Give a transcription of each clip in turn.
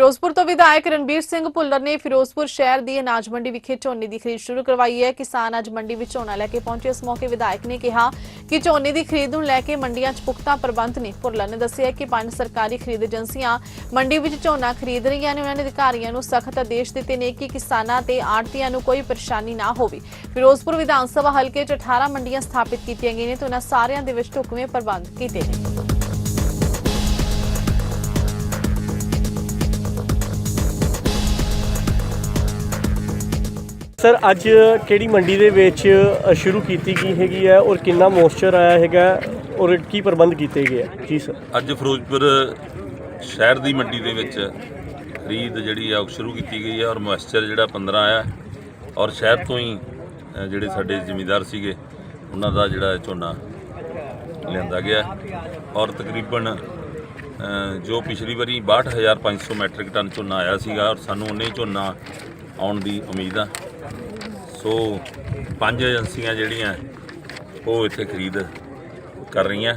ਫਿਰੋਜ਼ਪੁਰ ਤੋਂ ਵਿਧਾਇਕ ਰਣਬੀਰ ਸਿੰਘ ਭੁੱਲਰ ਨੇ ਫਿਰੋਜ਼ਪੁਰ ਸ਼ਹਿਰ ਦੀ ਅਨਾਜ ਮੰਡੀ ਵਿਖੇ ਝੋਨੇ ਦੀ ਖਰੀਦ ਸ਼ੁਰੂ ਕਰਵਾਈ ਹੈ। ਕਿਸਾਨ ਅੱਜ ਮੰਡੀ ਵਿੱਚ ਝੋਨਾ ਲੈ ਕੇ ਪਹੁੰਚੇ। ਇਸ ਮੌਕੇ ਵਿਧਾਇਕ ਨੇ ਕਿਹਾ ਕਿ ਝੋਨੇ ਦੀ ਖਰੀਦ ਨੂੰ ਲੈ ਕੇ ਮੰਡੀਆਂ 'ਚ ਪੁਖਤਾ ਪ੍ਰਬੰਧ ਨੇ। ਭੁੱਲਰ ਨੇ ਦੱਸਿਆ ਕਿ ਪੰਜ ਸਰਕਾਰੀ ਖਰੀਦ ਏਜੰਸੀਆਂ ਮੰਡੀ ਵਿੱਚ ਝੋਨਾ ਖਰੀਦ ਰਹੀਆਂ ਨੇ। ਉਹਨਾਂ ਨੇ ਅਧਿਕਾਰੀਆਂ ਨੂੰ ਸਖਤ ਆਦੇਸ਼ ਦਿੱਤੇ ਨੇ ਕਿ ਕਿਸਾਨਾਂ ਤੇ ਆੜਤੀਆਂ ਨੂੰ ਕੋਈ ਪਰੇਸ਼ਾਨੀ ਨਾ ਹੋਵੇ। ਫਿਰੋਜ਼ਪੁਰ ਵਿਧਾਨ ਸਭਾ ਹਲਕੇ 'ਚ 18 ਮੰਡੀਆਂ ਸਥਾਪਿਤ ਕੀਤੀਆਂ ਗਈਆਂ ਨੇ ਤੇ ਉਹਨਾਂ ਸਾਰਿਆਂ ਦੇ ਵਿੱਚ ਢੁਕਵੇਂ ਪ੍ਰਬੰਧ ਕੀਤੇ ਨੇ। ਸਰ, ਅੱਜ ਕਿਹੜੀ ਮੰਡੀ ਦੇ ਵਿੱਚ ਸ਼ੁਰੂ ਕੀਤੀ ਗਈ ਹੈਗੀ ਹੈ ਔਰ ਕਿੰਨਾ ਮੋਇਸਚਰ ਆਇਆ ਹੈਗਾ ਔਰ ਕੀ ਪ੍ਰਬੰਧ ਕੀਤੇ ਗਏ ਹੈ ਜੀ ਸਰ। ਅੱਜ ਫਿਰੋਜ਼ਪੁਰ ਸ਼ਹਿਰ ਦੀ ਮੰਡੀ ਦੇ ਵਿੱਚ ਖਰੀਦ ਜਿਹੜੀ ਆ, ਉਹ ਸ਼ੁਰੂ ਕੀਤੀ ਗਈ ਹੈ ਔਰ ਮੋਇਸਚਰ ਜਿਹੜਾ 15 ਆਇਆ। ਔਰ ਸ਼ਹਿਰ ਤੋਂ ਹੀ ਜਿਹੜੇ ਸਾਡੇ ਜ਼ਿਮੀਂਦਾਰ ਸੀਗੇ, ਉਹਨਾਂ ਦਾ ਜਿਹੜਾ ਝੋਨਾ ਲਿਆਂਦਾ ਗਿਆ। ਔਰ ਤਕਰੀਬਨ ਜੋ ਪਿਛਲੀ ਵਾਰੀ 62500 ਮੈਟ੍ਰਿਕ ਟਨ ਝੋਨਾ ਆਇਆ ਸੀਗਾ ਔਰ ਸਾਨੂੰ ਉਹਨੇ ਝੋਨਾ ਆਉਣ ਦੀ ਉਮੀਦ ਆ। ਸੋ ਪੰਜ ਏਜੰਸੀਆਂ ਜਿਹੜੀਆਂ ਉਹ ਇੱਥੇ ਖਰੀਦ ਕਰ ਰਹੀਆਂ।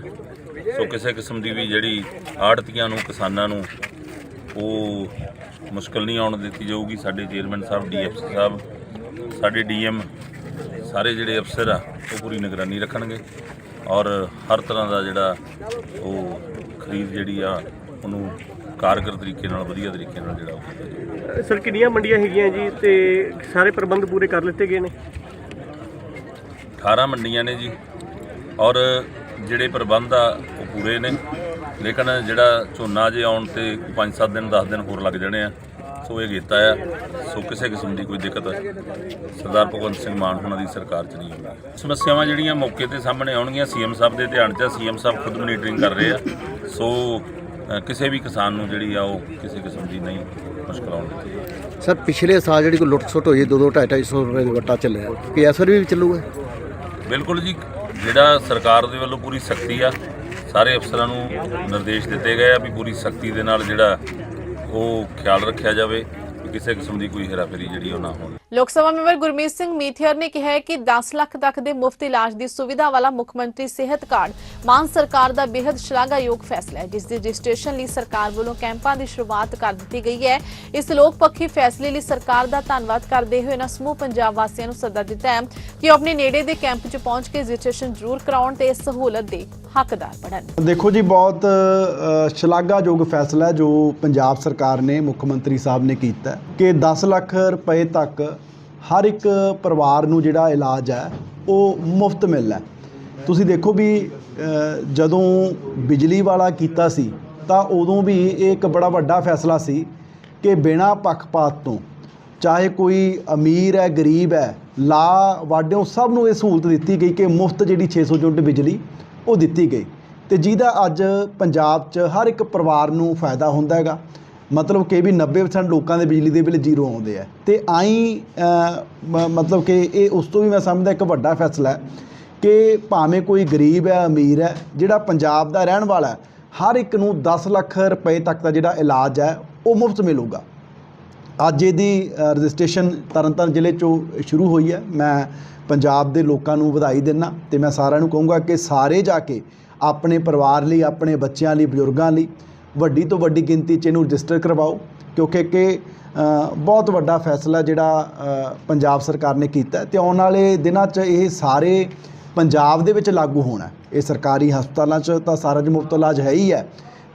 ਸੋ ਕਿਸੇ ਕਿਸਮ ਦੀ ਵੀ ਜਿਹੜੀ ਆੜਤੀਆਂ ਨੂੰ, ਕਿਸਾਨਾਂ ਨੂੰ ਉਹ ਮੁਸ਼ਕਲ ਨਹੀਂ ਆਉਣ ਦਿੱਤੀ ਜਾਊਗੀ। ਸਾਡੇ ਚੇਅਰਮੈਨ ਸਾਹਿਬ ਡੀਐਫਸੀ ਸਾਹਿਬ, ਸਾਡੇ ਡੀਐਮ ਸਾਰੇ ਜਿਹੜੇ ਅਫਸਰ ਆ, ਉਹ ਪੂਰੀ ਨਿਗਰਾਨੀ ਰੱਖਣਗੇ ਔਰ ਹਰ ਤਰ੍ਹਾਂ ਦਾ ਜਿਹੜਾ ਉਹ ਖਰੀਦ ਜਿਹੜੀ ਆ ਉਹਨੂੰ ਕਾਰਗਰ ਤਰੀਕੇ ਨਾਲ ਵਧੀਆ ਤਰੀਕੇ ਨਾਲ ਜਿਹੜਾ ਉਹ ਕੀਤਾ ਜਾਊਗਾ ਸਰ ਕਿੰਨੀਆਂ ਮੰਡੀਆਂ ਹੈਗੀਆਂ ਜੀ ਤੇ ਸਾਰੇ ਪ੍ਰਬੰਧ ਪੂਰੇ ਕਰ ਲਿੱਤੇ ਗਏ ਨੇ? 18 ਮੰਡੀਆਂ ਨੇ ਜੀ ਔਰ ਜਿਹੜੇ ਪ੍ਰਬੰਧ ਆ ਉਹ ਪੂਰੇ ਨੇ। ਲੇਕਿਨ ਜਿਹੜਾ ਝੋਨਾ ਜੇ ਆਉਣ ਤੇ 5-7 ਦਿਨ 10 ਦਿਨ ਹੋਰ ਲੱਗ ਜਾਣੇ ਆ ਸੋ ਇਹ ਕੀਤਾ ਆ। ਸੋ ਕਿਸੇ ਕਿਸਮ ਦੀ ਕੋਈ ਦਿੱਕਤ ਸਰਦਾਰ ਭਗਵੰਤ ਸਿੰਘ ਮਾਨ ਉਹਨਾਂ ਦੀ ਸਰਕਾਰ 'ਚ ਨਹੀਂ ਆਉਣੀ ਸਮੱਸਿਆਵਾਂ ਜਿਹੜੀਆਂ ਮੌਕੇ ਤੇ ਸਾਹਮਣੇ ਆਉਣਗੀਆਂ ਸੀਐਮ ਸਾਹਿਬ ਦੇ ਧਿਆਨ 'ਚ ਸੀਐਮ ਸਾਹਿਬ ਖੁਦ ਮੋਨੀਟਰਿੰਗ ਕਰ ਰਹੇ ਆ। ਸੋ ਕਿਸੇ ਵੀ ਕਿਸਾਨ ਨੂੰ ਜਿਹੜੀ ਆ ਉਹ ਕਿਸੇ ਕਿਸਮ ਦੀ ਨਹੀਂ ਮੁਸ਼ਕਲ ਆਉਣ ਦਿੱਤੀ। ਸਰ ਪਿਛਲੇ ਸਾਲ ਜਿਹੜੀ ਕੋਈ ਲੁੱਟ ਸੁੱਟ ਹੋਈ 2-2 250 ਰੁਪਏ ਦਾ ਵੱਟਾ ਚੱਲਿਆ ਕਿ ਅਸਰ ਵੀ ਚੱਲੂਗਾ? ਬਿਲਕੁਲ ਜੀ ਜਿਹੜਾ ਸਰਕਾਰ ਦੇ ਵੱਲੋਂ ਪੂਰੀ ਸਖਤੀ ਆ ਸਾਰੇ ਅਫਸਰਾਂ ਨੂੰ ਨਿਰਦੇਸ਼ ਦਿੱਤੇ ਗਏ ਆ ਵੀ ਪੂਰੀ ਸਖਤੀ ਦੇ ਨਾਲ ਜਿਹੜਾ ਉਹ ਖਿਆਲ ਰੱਖਿਆ ਜਾਵੇ। ਕਿ ਕਿਸੇ ਕਿਸਮ ਦੀ ਕੋਈ ਹੇਰਾਫੇਰੀ ਜਿਹੜੀ ਉਹ ਨਾ ਹੋਵੇ। ਲੋਕ ਸਭਾ ਮੈਂਬਰ ਗੁਰਮੀਤ ਸਿੰਘ ਮੀਥਿਅਰ ਨੇ ਕਿਹਾ ਕਿ 10 ਲੱਖ ਤੱਕ ਦੇ ਮੁਫਤ ਇਲਾਜ ਦੀ ਸੁਵਿਧਾ ਵਾਲਾ ਮੁੱਖ ਮੰਤਰੀ ਸਿਹਤ ਕਾਰਡ ਮਾਨ ਸਰਕਾਰ ਦਾ ਬੇहद ਸ਼ਲਾਘਾਯੋਗ ਫੈਸਲਾ ਹੈ ਜਿਸ ਦੀ ਰਜਿਸਟ੍ਰੇਸ਼ਨ ਲਈ ਸਰਕਾਰ ਵੱਲੋਂ ਕੈਂਪਾਂ ਦੀ ਸ਼ੁਰੂਆਤ ਕਰ ਦਿੱਤੀ ਗਈ ਹੈ। ਇਸ ਲੋਕ ਪੱਖੀ ਫੈਸਲੇ ਲਈ ਸਰਕਾਰ ਦਾ ਧੰਨਵਾਦ ਕਰਦੇ ਹੋਏ ਨਾ ਸਮੂਹ ਪੰਜਾਬ ਵਾਸੀਆਂ ਨੂੰ ਸੱਦਾ ਦਿੱਤਾ ਹੈ ਕਿ ਉਹ ਆਪਣੇ ਨੇੜੇ ਦੇ ਕੈਂਪ 'ਚ ਪਹੁੰਚ ਕੇ ਰਜਿਸਟ੍ਰੇਸ਼ਨ ਜ਼ਰੂਰ ਕਰਾਉਣ ਤੇ ਇਸ ਸਹੂਲਤ ਦੇ ਹੱਕਦਾਰ ਬਣਨ। ਦੇਖੋ ਜੀ ਬਹੁਤ ਸ਼ਲਾਘਾਯੋਗ ਫੈਸਲਾ ਹੈ ਜੋ ਪੰਜਾਬ ਸਰਕਾਰ ਨੇ ਮੁੱਖ ਮੰਤਰੀ ਸਾਹਿਬ ਨੇ ਕੀਤਾ ਹੈ। ਕਿ 10 ਲੱਖ ਰੁਪਏ ਤੱਕ ਹਰ ਇੱਕ ਪਰਿਵਾਰ ਨੂੰ ਜਿਹੜਾ ਇਲਾਜ ਹੈ, ਉਹ ਮੁਫਤ ਮਿਲਣਾ ਤੁਸੀਂ ਦੇਖੋ ਵੀ ਜਦੋਂ ਬਿਜਲੀ ਵਾਲਾ ਕੀਤਾ ਸੀ, ਤਾਂ ਉਦੋਂ ਵੀ ਇਹ ਇੱਕ ਬੜਾ ਵੱਡਾ ਫੈਸਲਾ ਸੀ ਕਿ ਬਿਨਾਂ ਪੱਖਪਾਤ ਤੋਂ, ਚਾਹੇ ਕੋਈ ਅਮੀਰ ਹੈ, ਗਰੀਬ ਹੈ ਲਾ ਵਾਡਿਓ ਸਭ ਨੂੰ ਇਹ ਸਹੂਲਤ ਦਿੱਤੀ ਗਈ ਕਿ ਮੁਫਤ ਜਿਹੜੀ 600 ਯੂਨਿਟ ਬਿਜਲੀ, ਉਹ ਦਿੱਤੀ ਗਈ। ਤੇ ਜਿਹਦਾ ਅੱਜ ਪੰਜਾਬ 'ਚ ਹਰ ਇੱਕ ਪਰਿਵਾਰ ਨੂੰ ਫਾਇਦਾ ਹੁੰਦਾ ਹੈਗਾ। ਮਤਲਬ ਕਿ ਵੀ 90% ਲੋਕਾਂ ਦੇ ਬਿਜਲੀ ਦੇ ਬਿੱਲ ਜ਼ੀਰੋ ਆਉਂਦੇ ਆ। ਤੇ ਆਈ ਮ- ਮਤਲਬ ਕਿ ਇਹ ਉਸ ਤੋਂ ਵੀ ਮੈਂ ਸਮਝਦਾ ਇੱਕ ਵੱਡਾ ਫੈਸਲਾ ਹੈ ਕਿ ਭਾਵੇਂ ਕੋਈ ਗਰੀਬ ਹੈ, ਅਮੀਰ ਹੈ, ਜਿਹੜਾ ਪੰਜਾਬ ਦਾ ਰਹਿਣ ਵਾਲਾ ਹਰ ਇੱਕ ਨੂੰ 10 ਲੱਖ ਰੁਪਏ ਤੱਕ ਦਾ ਜਿਹੜਾ ਇਲਾਜ ਹੈ, ਉਹ ਮੁਫਤ ਮਿਲੂਗਾ। ਅੱਜ ਇਹਦੀ ਰਜਿਸਟ੍ਰੇਸ਼ਨ ਤਰਨਤਾਰਨ ਜ਼ਿਲ੍ਹੇ 'ਚੋਂ ਸ਼ੁਰੂ ਹੋਈ ਹੈ। ਮੈਂ ਪੰਜਾਬ ਦੇ ਲੋਕਾਂ ਨੂੰ ਵਧਾਈ ਦਿੰਦਾ ਤੇ ਮੈਂ ਸਾਰਿਆਂ ਨੂੰ ਕਹੂੰਗਾ ਕਿ ਸਾਰੇ ਜਾ ਕੇ ਆਪਣੇ ਪਰਿਵਾਰ ਲਈ, ਆਪਣੇ ਬੱਚਿਆਂ ਲਈ, ਬਜ਼ੁਰਗਾਂ ਲਈ ਵੱਡੀ ਤੋਂ ਵੱਡੀ ਗਿਣਤੀ 'ਚ ਇਹਨੂੰ ਰਜਿਸਟਰ ਕਰਵਾਓ, ਕਿਉਂਕਿ ਕਿ ਬਹੁਤ ਵੱਡਾ ਫੈਸਲਾ ਜਿਹੜਾ ਪੰਜਾਬ ਸਰਕਾਰ ਨੇ ਕੀਤਾ ਹੈ ਤੇ ਆਉਣ ਵਾਲੇ ਦਿਨਾਂ 'ਚ ਇਹ ਸਾਰੇ ਪੰਜਾਬ ਦੇ ਵਿੱਚ ਲਾਗੂ ਹੋਣਾ ਇਹ ਸਰਕਾਰੀ ਹਸਪਤਾਲਾਂ 'ਚ ਤਾਂ ਸਾਰਾ ਜ ਮੁਫਤ ਇਲਾਜ ਹੈ ਹੀ ਹੈ।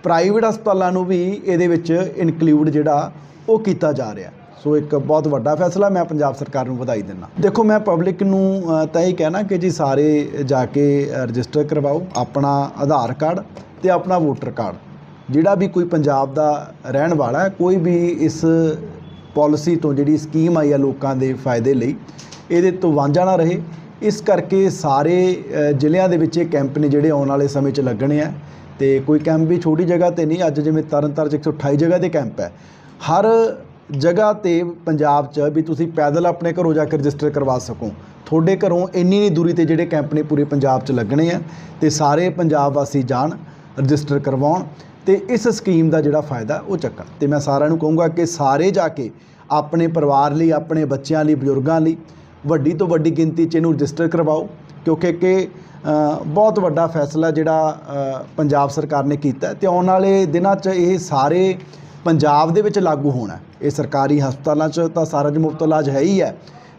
ਪ੍ਰਾਈਵੇਟ ਹਸਪਤਾਲਾਂ ਨੂੰ ਵੀ ਇਹਦੇ ਵਿੱਚ ਇਨਕਲੂਡ ਜਿਹੜਾ, ਉਹ ਕੀਤਾ ਜਾ ਰਿਹਾ ਸੋ ਇੱਕ ਬਹੁਤ ਵੱਡਾ ਫੈਸਲਾ ਮੈਂ ਪੰਜਾਬ ਸਰਕਾਰ ਨੂੰ ਵਧਾਈ ਦਿੰਦਾ। ਦੇਖੋ, ਮੈਂ ਪਬਲਿਕ ਨੂੰ ਤਾਂ ਇਹ ਕਹਿਣਾ ਕਿ ਜੀ ਸਾਰੇ ਜਾ ਕੇ ਰਜਿਸਟਰ ਕਰਵਾਓ, ਆਪਣਾ ਆਧਾਰ ਕਾਰਡ ਤੇ ਆਪਣਾ ਵੋਟਰ ਕਾਰਡ। ਜਿਹੜਾ ਵੀ ਕੋਈ ਪੰਜਾਬ ਦਾ ਰਹਿਣ ਵਾਲਾ ਕੋਈ ਵੀ ਇਸ ਪਾਲਿਸੀ ਤੋਂ ਜਿਹੜੀ ਸਕੀਮ ਆਈ ਹੈ ਲੋਕਾਂ ਦੇ ਫਾਇਦੇ ਲਈ, ਇਹਦੇ ਤੋਂ ਵਾਂਝਾ ਨਾ ਰਹੇ। ਇਸ ਕਰਕੇ ਸਾਰੇ ਜ਼ਿਲ੍ਹਿਆਂ ਦੇ ਵਿੱਚ ਇਹ ਕੈਂਪ ਨੇ ਜਿਹੜੇ ਆਉਣ ਵਾਲੇ ਸਮੇਂ 'ਚ ਲੱਗਣੇ ਆ। ਤੇ ਕੋਈ ਕੈਂਪ ਵੀ ਛੋਟੀ ਜਗ੍ਹਾ ਤੇ ਨਹੀਂ, ਅੱਜ ਜਿਵੇਂ ਤਰਨਤਾਰਨ 'ਚ 128 ਜਗ੍ਹਾ ਤੇ ਕੈਂਪ ਹੈ। ਹਰ ਜਗ੍ਹਾ ਤੇ ਪੰਜਾਬ 'ਚ ਵੀ ਤੁਸੀਂ ਪੈਦਲ ਆਪਣੇ ਘਰੋਂ ਜਾ ਕੇ ਰਜਿਸਟਰ ਕਰਵਾ ਸਕੋ। ਤੁਹਾਡੇ ਘਰੋਂ ਇੰਨੀ ਨਹੀਂ ਦੂਰੀ ਤੇ ਜਿਹੜੇ ਕੈਂਪ ਨੇ ਪੂਰੇ ਪੰਜਾਬ 'ਚ ਲੱਗਣੇ ਆ। ਤੇ ਸਾਰੇ ਪੰਜਾਬ ਵਾਸੀ ਜਾਣ, ਰਜਿਸਟਰ ਕਰਵਾਉਣ। ਤੇ ਇਸ ਸਕੀਮ ਦਾ ਜਿਹੜਾ ਫਾਇਦਾ ਉਹ ਚੱਕਣ ਤੇ ਮੈਂ ਸਾਰਿਆਂ ਨੂੰ ਕਹੂੰਗਾ ਕਿ ਸਾਰੇ ਜਾ ਕੇ ਆਪਣੇ ਪਰਿਵਾਰ ਲਈ, ਆਪਣੇ ਬੱਚਿਆਂ ਲਈ, ਬਜ਼ੁਰਗਾਂ ਲਈ ਵੱਡੀ ਤੋਂ ਵੱਡੀ ਗਿਣਤੀ 'ਚ ਇਹਨੂੰ ਰਜਿਸਟਰ ਕਰਵਾਓ, ਕਿਉਂਕਿ ਕਿ ਬਹੁਤ ਵੱਡਾ ਫੈਸਲਾ ਜਿਹੜਾ ਪੰਜਾਬ ਸਰਕਾਰ ਨੇ ਕੀਤਾ ਹੈ ਤੇ ਆਉਣ ਵਾਲੇ ਦਿਨਾਂ 'ਚ ਇਹ ਸਾਰੇ ਪੰਜਾਬ ਦੇ ਵਿੱਚ ਲਾਗੂ ਹੋਣਾ। ਇਹ ਸਰਕਾਰੀ ਹਸਪਤਾਲਾਂ 'ਚ ਤਾਂ ਸਾਰਾ ਜੀ ਮੁਫਤ ਇਲਾਜ ਹੈ ਹੀ ਹੈ।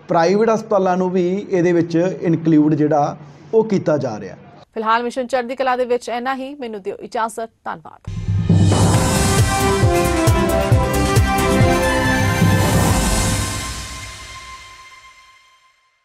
ਪ੍ਰਾਈਵੇਟ ਹਸਪਤਾਲਾਂ ਨੂੰ ਵੀ ਇਹਦੇ ਵਿੱਚ ਇਨਕਲੂਡ ਜਿਹੜਾ ਉਹ ਕੀਤਾ ਜਾ ਰਿਹਾ। ਫਿਲਹਾਲ ਮਿਸ਼ਨ ਚੜ੍ਹਦੀ ਕਲਾ ਦੇ ਵਿੱਚ ਇੰਨਾ ਹੀ। ਮੈਨੂੰ ਦਿਓ ਇਜਾਜ਼ਤ। ਧੰਨਵਾਦ।